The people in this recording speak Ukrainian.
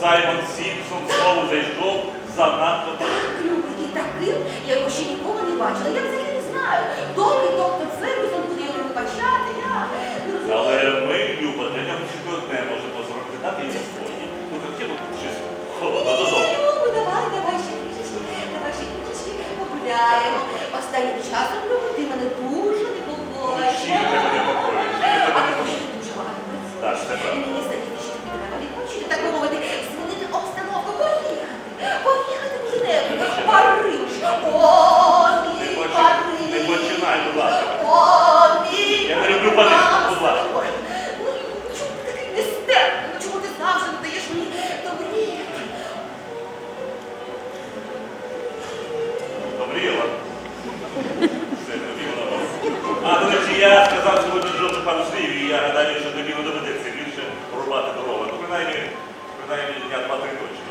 Саймон Сімпсон знову зайшов занадто. І таким, я його ще ніколи не бачила. Я взагалі не знаю. Доки доктор Фергюсон буде його вибачати, я. Але ми, Люба, для нього тільки одне можемо зробити, дати йому спокій. Ну, хотіло б щось холодно додому. Давай, давай ще трішечки, давай ще трішечки погуляємо. Останнім часом, Була. А, до речі, я сказав сьогодні Джону пану Сліві, і я гадаю, що тобі не доведеться більше рубати дрова. Ну, принаймні, принаймні, дня два-три точно.